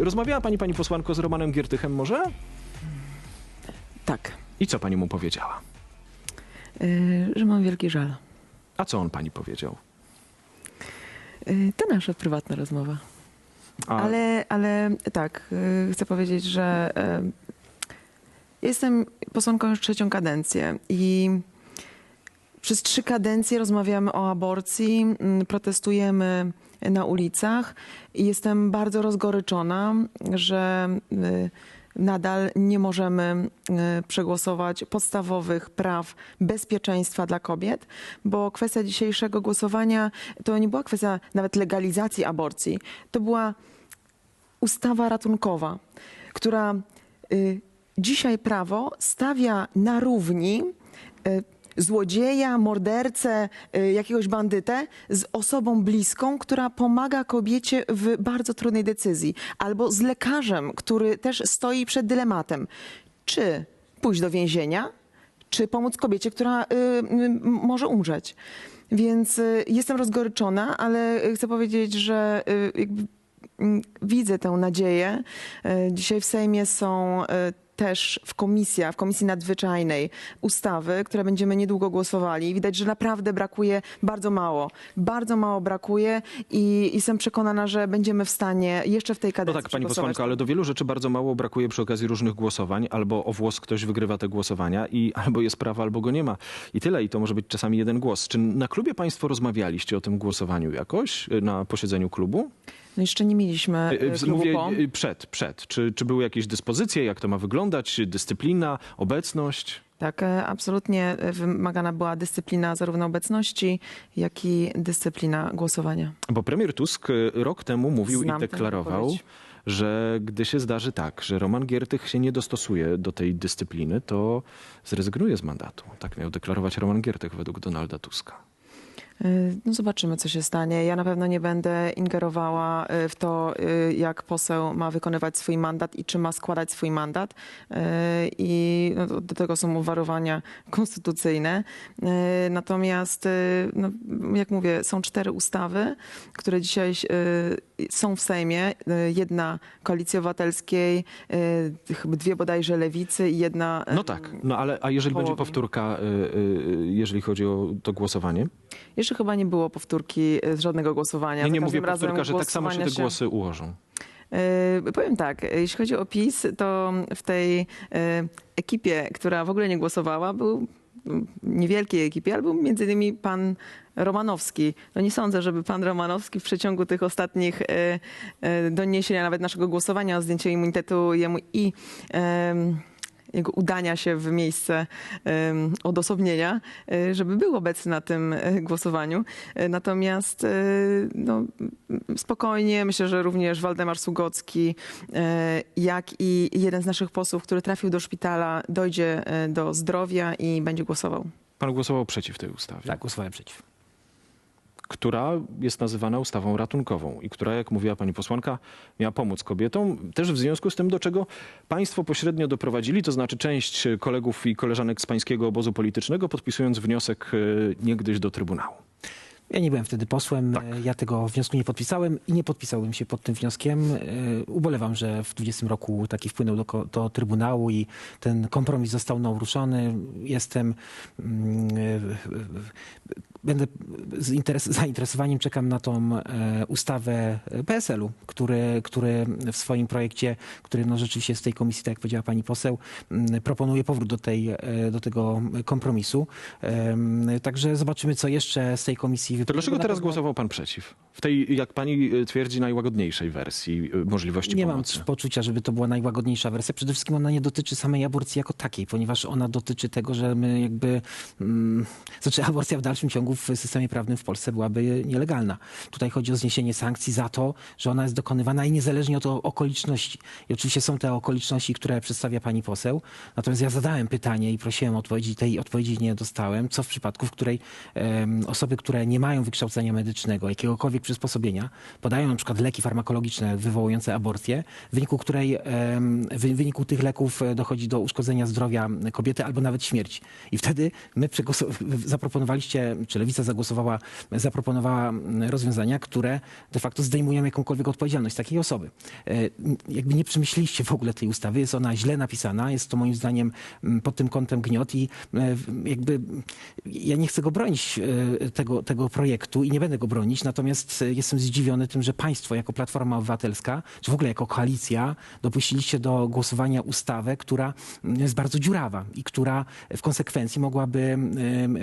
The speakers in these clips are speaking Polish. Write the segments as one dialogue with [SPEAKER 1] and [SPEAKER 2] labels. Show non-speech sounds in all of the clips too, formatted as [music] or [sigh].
[SPEAKER 1] Rozmawiała pani, pani posłanko, z Romanem Giertychem może?
[SPEAKER 2] Tak,
[SPEAKER 1] I co pani mu powiedziała?
[SPEAKER 2] y, że mam wielki żal.
[SPEAKER 1] A co on pani powiedział?
[SPEAKER 2] Y, To nasza prywatna rozmowa.
[SPEAKER 1] A,
[SPEAKER 2] Ale, ale tak, y, chcę powiedzieć, że y, jestem posłanką już trzecią kadencję i przez trzy kadencje rozmawiamy o aborcji, mm, protestujemy na ulicach. I jestem bardzo rozgoryczona, że y, nadal nie możemy y, przegłosować podstawowych praw bezpieczeństwa dla kobiet, bo kwestia dzisiejszego głosowania to nie była kwestia nawet legalizacji aborcji, to była ustawa ratunkowa, która y, dzisiaj prawo stawia na równi złodzieja, mordercę, y, jakiegoś bandytę z osobą bliską, która pomaga kobiecie w bardzo trudnej decyzji, albo z lekarzem, który też stoi przed dylematem, czy pójść do więzienia, czy pomóc kobiecie, która y, y, może umrzeć. Więc jestem rozgoryczona, ale chcę powiedzieć, że mm, widzę tę nadzieję. Dzisiaj w Sejmie są też w komisjach, w Komisji Nadzwyczajnej ustawy, które będziemy niedługo głosowali. Widać, że naprawdę brakuje bardzo mało. Bardzo mało brakuje i i jestem przekonana, że będziemy w stanie jeszcze w tej
[SPEAKER 1] no
[SPEAKER 2] kadencji
[SPEAKER 1] tak, pani posłanko, ale do wielu rzeczy bardzo mało brakuje przy okazji różnych głosowań. Albo o włos ktoś wygrywa te głosowania i [laughs] albo jest prawa, albo go nie ma. I tyle. I to może być czasami jeden głos. Czy na klubie państwo rozmawialiście o tym głosowaniu jakoś? Na posiedzeniu klubu?
[SPEAKER 2] No jeszcze nie mieliśmy e,
[SPEAKER 1] y,
[SPEAKER 2] klubu
[SPEAKER 1] Mówię
[SPEAKER 2] po.
[SPEAKER 1] przed, przed. Czy, czy były jakieś dyspozycje? Jak to ma wyglądać? Dyscyplina? Obecność?
[SPEAKER 2] Tak, e, absolutnie e, wymagana była dyscyplina zarówno obecności, jak i dyscyplina głosowania.
[SPEAKER 1] Bo premier Tusk rok temu mówił
[SPEAKER 2] Znam
[SPEAKER 1] i deklarował, że gdy się zdarzy tak, że Roman Giertych się nie dostosuje do tej dyscypliny, to zrezygnuje z mandatu. Tak miał deklarować Roman Giertych według Donalda Tuska.
[SPEAKER 2] Y, No zobaczymy, co się stanie. Ja na pewno nie będę ingerowała y, w to, y, jak poseł ma wykonywać swój mandat i czy ma składać swój mandat. I no, do tego są uwarowania konstytucyjne. Natomiast, no, jak mówię, są cztery ustawy, które dzisiaj są w Sejmie. Jedna Koalicji Obywatelskiej, dwie bodajże Lewicy i jedna...
[SPEAKER 1] No tak, no ale a jeżeli będzie powtórka, jeżeli chodzi o to głosowanie?
[SPEAKER 2] Jeszcze chyba nie było powtórki y, z żadnego głosowania.
[SPEAKER 1] Nie,
[SPEAKER 2] Za
[SPEAKER 1] nie mówię powtórka, że tak samo się te głosy ułożą.
[SPEAKER 2] Yy, powiem tak, jeśli chodzi o PiS, to w tej yy, ekipie, która w ogóle nie głosowała, był niewielkiej ekipie, ale był między innymi pan Romanowski. No nie sądzę, żeby pan Romanowski w przeciągu tych ostatnich doniesień, a nawet naszego głosowania o zdjęcie immunitetu jemu i jego udania się w miejsce odosobnienia, y, żeby był obecny na tym y, głosowaniu. Y, Natomiast no, spokojnie, myślę, że również Waldemar Sugocki, y, jak i jeden z naszych posłów, który trafił do szpitala, dojdzie do zdrowia i będzie głosował.
[SPEAKER 1] Pan głosował przeciw tej ustawie,
[SPEAKER 3] Tak, głosowałem przeciw.
[SPEAKER 1] Która jest nazywana ustawą ratunkową i która, jak mówiła pani posłanka, miała pomóc kobietom, też w związku z tym, do czego państwo pośrednio doprowadzili, to znaczy część kolegów i koleżanek z pańskiego obozu politycznego, podpisując wniosek y, niegdyś do Trybunału.
[SPEAKER 3] Ja nie byłem wtedy posłem,
[SPEAKER 1] Tak.
[SPEAKER 3] e, ja tego wniosku nie podpisałem i nie podpisałbym się pod tym wnioskiem. E, Ubolewam, że w 20 roku taki wpłynął do, do Trybunału i ten kompromis został naruszony. Jestem, mm, e, będę z interes, zainteresowaniem czekam na tą e, ustawę PSL-u, który, który w swoim projekcie, który no rzeczywiście z tej komisji, tak jak powiedziała pani poseł, proponuje powrót do, tej, e, do tego kompromisu. Także zobaczymy, co jeszcze z tej komisji wypłynie,
[SPEAKER 1] dlaczego teraz głosował pan przeciw? W tej, jak pani y, twierdzi, najłagodniejszej wersji możliwości
[SPEAKER 3] Nie mam
[SPEAKER 1] pomocy.
[SPEAKER 3] poczucia, żeby to była najłagodniejsza wersja. Przede wszystkim ona nie dotyczy samej aborcji jako takiej, ponieważ ona dotyczy tego, że my jakby... Mm, znaczy aborcja w dalszym ciągu w systemie prawnym w Polsce byłaby nielegalna. Tutaj chodzi o zniesienie sankcji za to, że ona jest dokonywana i niezależnie od okoliczności. I oczywiście są te okoliczności, które przedstawia pani poseł. Natomiast ja zadałem pytanie i prosiłem o odpowiedzi, tej odpowiedzi nie dostałem. Co w przypadku, w której em, osoby, które nie mają wykształcenia medycznego, jakiegokolwiek przysposobienia, podają na przykład leki farmakologiczne wywołujące aborcję, w wyniku której em, w wyniku tych leków e, dochodzi do uszkodzenia zdrowia kobiety albo nawet śmierci. I wtedy my zaproponowaliście, czy Znaczy lewica zagłosowała, zaproponowała mm, rozwiązania, które de facto zdejmują jakąkolwiek odpowiedzialność takiej osoby. E, Jakby nie przemyśleliście w ogóle tej ustawy, jest ona źle napisana, jest to moim zdaniem mm, pod tym kątem gniot i e, jakby ja nie chcę go bronić e, tego, tego projektu i nie będę go bronić, natomiast jestem zdziwiony tym, że państwo jako Platforma Obywatelska, czy w ogóle jako koalicja dopuściliście do głosowania ustawę, która mm, jest bardzo dziurawa i która w konsekwencji mogłaby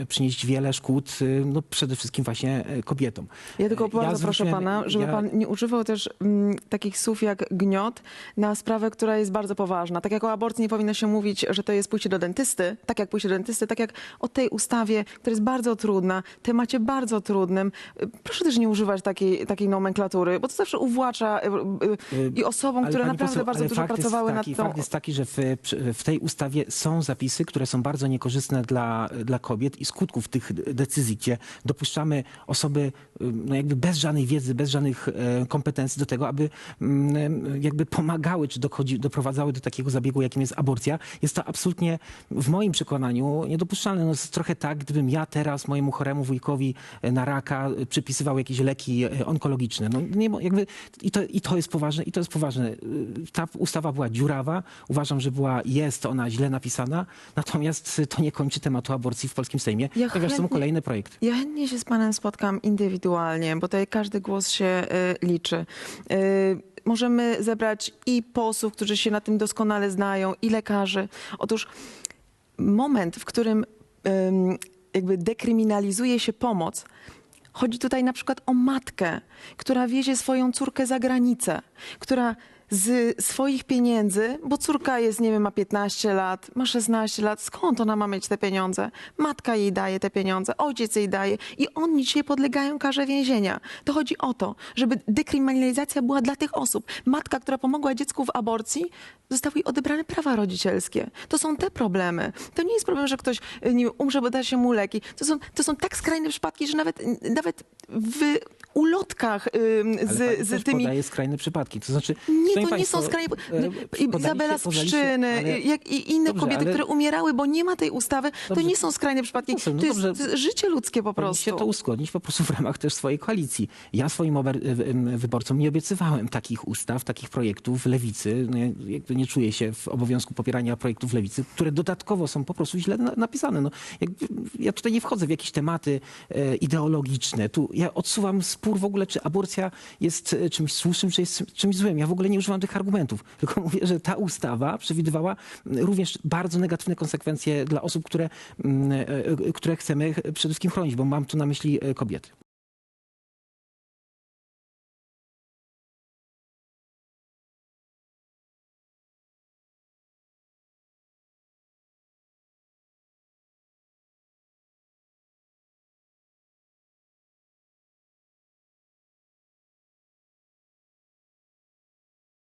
[SPEAKER 3] przynieść wiele szkód, no przede wszystkim właśnie e, kobietom.
[SPEAKER 2] Ja tylko bardzo proszę
[SPEAKER 3] zwróciłem-
[SPEAKER 2] pana, żeby
[SPEAKER 3] ja-
[SPEAKER 2] pan nie używał też mm, takich słów jak gniot na sprawę, która jest bardzo poważna. Tak jak o aborcji nie powinno się mówić, że to jest pójście do dentysty, tak jak pójście do dentysty, tak jak o tej ustawie, która jest bardzo trudna, temacie bardzo trudnym. Y, Proszę też nie używać takiej, takiej nomenklatury, bo to zawsze uwłacza i osobom,
[SPEAKER 3] Ale
[SPEAKER 2] które naprawdę
[SPEAKER 3] poseł,
[SPEAKER 2] bardzo dużo pracowały
[SPEAKER 3] taki,
[SPEAKER 2] nad tą...
[SPEAKER 3] Fakt jest taki, że w, w tej ustawie są zapisy, które są bardzo niekorzystne dla, dla kobiet i skutków tych decyzji, gdzie dopuszczamy osoby no jakby bez żadnej wiedzy, bez żadnych e, kompetencji do tego, aby mm, jakby pomagały, czy dochodzi, doprowadzały do takiego zabiegu, jakim jest aborcja. Jest to absolutnie w moim przekonaniu niedopuszczalne. No jest trochę tak, gdybym ja teraz mojemu choremu wujkowi e, na raka e, przypisywał jakieś leki onkologiczne. No nie, jakby, i, to, I to jest poważne, i to jest poważne. Y, Ta ustawa była dziurawa. Uważam, że była, jest ona źle napisana, natomiast to nie kończy tematu aborcji w polskim Sejmie,
[SPEAKER 2] Ja
[SPEAKER 3] ponieważ są
[SPEAKER 2] chętnie-
[SPEAKER 3] kolejne projekty.
[SPEAKER 2] Ja chętnie się z panem spotkam indywidualnie, bo tutaj każdy głos się y, liczy. Y, możemy zebrać i posłów, którzy się na tym doskonale znają, i lekarzy. Otóż moment, w którym ym, jakby dekryminalizuje się pomoc, chodzi tutaj na przykład o matkę, która wiezie swoją córkę za granicę, która z swoich pieniędzy, bo córka jest, nie wiem, ma 15 lat, ma 16 lat, skąd ona ma mieć te pieniądze? Matka jej daje te pieniądze, ojciec jej daje i oni dzisiaj podlegają karze więzienia. To chodzi o to, żeby dekryminalizacja była dla tych osób. Matka, która pomogła dziecku w aborcji, zostały jej odebrane prawa rodzicielskie. To są te problemy. To nie jest problem, że ktoś y, nie wiem, umrze, bo da się mu leki. To są, to są tak skrajne przypadki, że nawet, nawet w ulotkach ym,
[SPEAKER 3] Ale
[SPEAKER 2] z, z tymi...
[SPEAKER 3] podaje skrajne przypadki. To znaczy,
[SPEAKER 2] Nie, to nie są skrajne.
[SPEAKER 3] e,
[SPEAKER 2] Izabela z
[SPEAKER 3] podaliście-
[SPEAKER 2] Pszczyny,
[SPEAKER 3] ale-
[SPEAKER 2] jak i inne
[SPEAKER 3] Dobrze,
[SPEAKER 2] kobiety,
[SPEAKER 3] ale-
[SPEAKER 2] które umierały, bo nie ma tej ustawy, to
[SPEAKER 3] Dobrze.
[SPEAKER 2] nie są skrajne przypadki.
[SPEAKER 3] Poseł, no
[SPEAKER 2] to, jest,
[SPEAKER 3] dobrze.
[SPEAKER 2] to życie ludzkie po
[SPEAKER 3] Powinniście
[SPEAKER 2] prostu.
[SPEAKER 3] to uzgodnić po prostu w ramach też swojej koalicji. Ja swoim wyborcom nie obiecywałem takich ustaw, takich projektów lewicy. No, ja jakby nie czuję się w obowiązku popierania projektów lewicy, które dodatkowo są po prostu źle na- napisane. No, jakby, ja tutaj nie wchodzę w jakieś tematy e, ideologiczne. Tu ja odsuwam spór w ogóle, czy aborcja jest e, czymś słusznym, czy jest czymś złym. Ja w ogóle nie używam tych argumentów, [laughs] tylko mówię, że ta ustawa przewidywała również bardzo negatywne konsekwencje dla osób, które, m, e, e, które chcemy przede wszystkim chronić, bo mam tu na myśli e, kobiety.